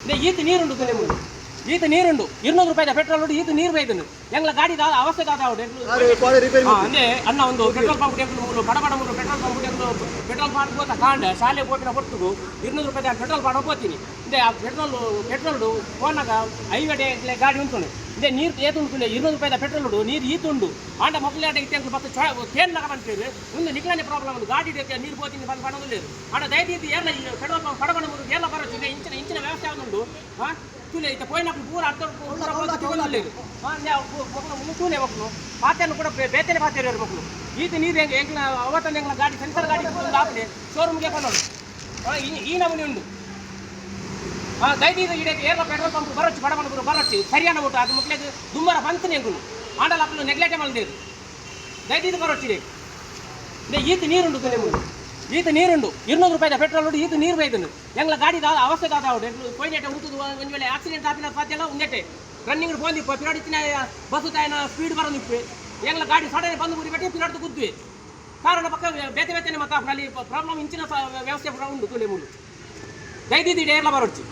ఈత నీరుండు తెలియదు ఈత నీరుండు ఇరునూరు రూపాయల పెట్రోల్ ఉండు ఈత ನೀರು ಬೇಯ್ತು ಎಂಗ್ಲ ಗಾಡಿ ದಾದ ಅವಸ್ಥೆ ದಾದ ಅಂದ್ರೆ ಅಣ್ಣ ಒಂದು ಪೆಟ್ರೋಲ್ ಪಂಪ್ ಟೆಂಪಲ್ ಮೂರು ಬಡ ಬಡ ಪೆಟ್ರೋಲ್ ಪಂಪ್ ಟೆಂಪಲ್ ಪೆಟ್ರೋಲ್ ಪಾಡ್ ಹೋದ ಕಾಂಡ ಶಾಲೆ ಹೋಗಿನ ಕೊಟ್ಟು ಇರುನೂರು ರೂಪಾಯಿ ಪೆಟ್ರೋಲ್ ಪಾಡ್ ಹೋಗ್ತೀನಿ ಇದೆ ಆ ಪೆಟ್ರೋಲ್ ಪೆಟ್ರೋಲ್ ಹೋನಾಗ ಐವಡೆ ಗಾಡಿ ಉಂಟು ಇದೆ ನೀರು ಏತು ಉಂಟು ಇರುನೂರು ರೂಪಾಯಿ ಪೆಟ್ರೋಲ್ ಉಂಟು ನೀರು ಈತುಂಡು ಆಂಡ ಮೊದಲಾಟ ಇತ್ತು ಮತ್ತೆ ಕೇನ್ ಲಗ ಬಂತೀರಿ ಮುಂದೆ ನಿಕ್ಲಾನೆ ಪ್ರಾಬ್ಲಮ್ ಉಂಟು ಗಾಡಿ ನೀರು ಹೋಗ್ತೀನಿ ಬಂದು ಪಡೋದಿಲ್ಲ ಆಂಡ ದಯವಿಟ್ಟು ಏನ ಪೆಟ್ರೋಲ್ ಪಂಪ್ ಪಡಬಡ ಆತುಂಡು ಹಾ? ತೂಲೆ ಇತ್ತ ಪೋಯ್ನಕ್ಲು ಪೂರ ಅತ್ತೊಂದು ತೂಲೆ ಮಕ್ಕಳು ಪಾತೆಯನ್ನು ಕೂಡ ಬೇತಲೆ ಪಾತೆರು ಮಕ್ಕಳು ಈತ ನೀರು ಹೆಂಗೆ ಹೆಂಗ್ಲ ಅವತ್ತೊಂದು ಹೆಂಗ್ಲ ಗಾಡಿ ಸೆನ್ಸರ್ ಗಾಡಿ ಹಾಕ್ಲಿ ಶೋರೂಮ್ಗೆ ಕೊಂಡೋಡು ಹಾಂ, ಈ ನಮೂನೆ ಉಂಡು ಹಾಂ ದಯನೀದು ಇಡಕ್ಕೆ ಏರ್ಲ ಪೆಟ್ರೋಲ್ ಪಂಪ್ ಬರೊಚ್ಚು, ಬಡ ಮನಕರು ಬರೊಚ್ಚು, ಸರಿಯಾನ ಊಟ. ಅದು ಮಕ್ಕಳಿಗೆ ದುಂಬರ ಬಂತನೆ ಹೆಂಗುನು ಆಂಡಲ ಅಪ್ಪಲು ನೆಗ್ಲೆಕ್ಟೇ ಮಲ್ದೇದು ದಯನೀದು ಬರೊಚ್ಚಿದೆ ಈತ ನೀರುಂಡು ತಲೆ ಮುಂದೆ. ಈತ ನೀರುಂಡು ಇರುನೂರು ರೂಪಾಯಿದ ಪೆಟ್ರೋಲ್ ಉಂಟು ಈತ ನೀರು ಬೈದುಂಡು ಎಂಗ್ಲ ಗಾಡಿ ದಾದ ಅವಸ್ಥೆ ದಾದ ಉಂಟು ಎಂಟು ಕೊಯ್ನೆಟ್ಟೆ ಉಂಟು ಒಂದು ವೇಳೆ ಆಕ್ಸಿಡೆಂಟ್ ಆಪಿನ ಸಾಧ್ಯ ಉಂಗೆಟ್ಟೆ ರನ್ನಿಂಗ್ ಪೋಂದಿ ಪಿರಾಡಿತ್ತಿನ ಬಸ್ಸು ತಾಯಿನ ಸ್ಪೀಡ್ ಬರೋದಿಪ್ಪೆ ಎಂಗ್ಲ ಗಾಡಿ ಸಡನ್ ಬಂದು ಊರಿ ಬೆಟ್ಟಿ ಪಿರಾಡ್ದು ಕುದ್ವಿ ಕಾರಣ ಪಕ್ಕ ಬೇತೆ ಬೇತೆನೆ ಮತ್ತೆ ಅಲ್ಲಿ ಪ್ರಾಬ್ಲಮ್ ಇಂಚಿನ ವ್ಯವಸ್ಥೆ ಉಂಟು ತುಳಿ ಮೂರು ದೈದಿದ್ದೀಡೆ ಎಲ್ಲ ಬರೋಡ್ಚಿ